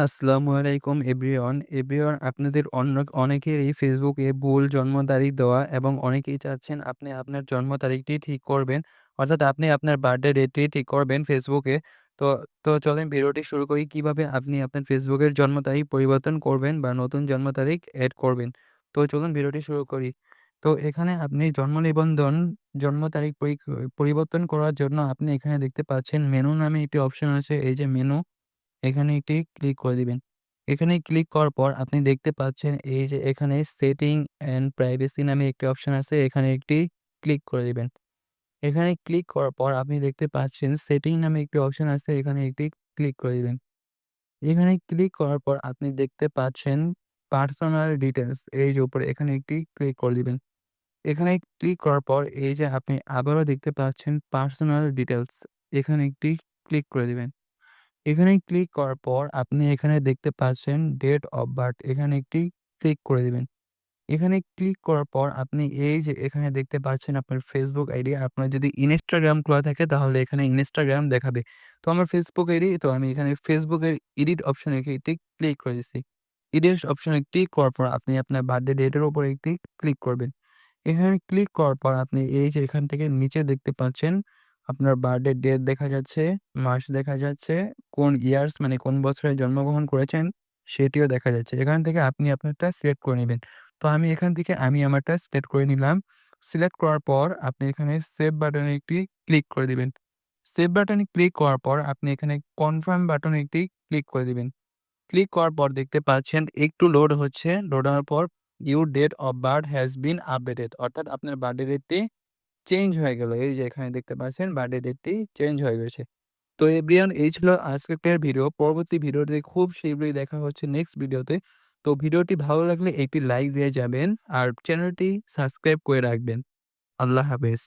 আসসালামু আলাইকুম everyone. Everyone আপনাদের অন্য অনেকেরই ফেসবুকে ভুল জন্ম তারিখ দেওয়া এবং অনেকেই চাচ্ছেন আপনি আপনার জন্ম তারিখটি ঠিক করবেন। অর্থাৎ আপনি আপনার বার্থডে ডেটটি ঠিক করবেন ফেসবুকে। তো তো চলেন ভিডিওটি শুরু করি কীভাবে আপনি আপনার ফেসবুকের জন্ম তারিখ পরিবর্তন করবেন বা নতুন জন্ম তারিখ অ্যাড করবেন। তো চলুন ভিডিওটি শুরু করি। তো এখানে আপনি জন্ম নিবন্ধন, জন্ম তারিখ পরি, পরিবর্তন করার জন্য আপনি এখানে দেখতে পাচ্ছেন মেনু নামে একটি অপশন আছে এই যে মেনু এখানে একটি ক্লিক করে দিবেন। এখানে ক্লিক করার পর আপনি দেখতে পাচ্ছেন এই যে এখানে সেটিং অ্যান্ড প্রাইভেসি নামে একটি অপশন আছে, এখানে একটি ক্লিক করে দিবেন। এখানে ক্লিক করার পর আপনি দেখতে পাচ্ছেন সেটিং নামে একটি অপশন আছে, এখানে একটি ক্লিক করে দিবেন। এখানে ক্লিক করার পর আপনি দেখতে পাচ্ছেন পার্সোনাল ডিটেলস এই যে উপরে এখানে একটি ক্লিক করে দিবেন। এখানে ক্লিক করার পর এই যে আপনি আবারও দেখতে পাচ্ছেন পার্সোনাল ডিটেলস এখানে একটি ক্লিক করে দিবেন। এখানে ক্লিক করার পর আপনি এখানে দেখতে পাচ্ছেন ডেট অফ বার্থ এখানে একটি ক্লিক করে দিবেন। এখানে ক্লিক করার পর আপনি এই যে এখানে দেখতে পাচ্ছেন আপনার ফেসবুক আইডি আপনার যদি ইনস্টাগ্রাম খোলা থাকে তাহলে এখানে ইনস্টাগ্রাম দেখাবে। তো আমার ফেসবুক আইডি তো আমি এখানে ফেসবুকের এডিট অপশনে একটি ক্লিক করে দিচ্ছি। এডিট অপশনে ক্লিক করার পর আপনি আপনার বার্থডে ডেটের উপর একটি ক্লিক করবেন। এখানে ক্লিক করার পর আপনি এই যে এখান থেকে নিচে দেখতে পাচ্ছেন আপনার বার্থডে ডেট দেখা যাচ্ছে, মাস দেখা যাচ্ছে, কোন ইয়ার্স মানে কোন বছরে জন্মগ্রহণ করেছেন সেটিও দেখা যাচ্ছে। এখান থেকে আপনি আপনারটা সিলেক্ট করে নিবেন। তো আমি এখান থেকে আমি আমারটা সিলেক্ট করে নিলাম। সিলেক্ট করার পর আপনি এখানে সেভ বাটনে একটি ক্লিক করে দিবেন। সেভ বাটনে ক্লিক করার পর আপনি এখানে কনফার্ম বাটনে একটি ক্লিক করে দিবেন। ক্লিক করার পর দেখতে পাচ্ছেন একটু লোড হচ্ছে। লোড হওয়ার পর your date of birth has been updated অর্থাৎ আপনার বার্থডে ডেটটি চেঞ্জ হয়ে গেল। এই যে এখানে দেখতে পাচ্ছেন বার্থডে ডেটটি চেঞ্জ হয়ে গেছে। তো এব্রিয়ান, এই ছিল আজকের ভিডিও। পরবর্তী ভিডিওতে খুব শীঘ্রই দেখা হচ্ছে নেক্সট ভিডিওতে। তো ভিডিওটি ভালো লাগলে একটি লাইক দিয়ে যাবেন আর চ্যানেলটি সাবস্ক্রাইব করে রাখবেন। আল্লাহ হাফেজ।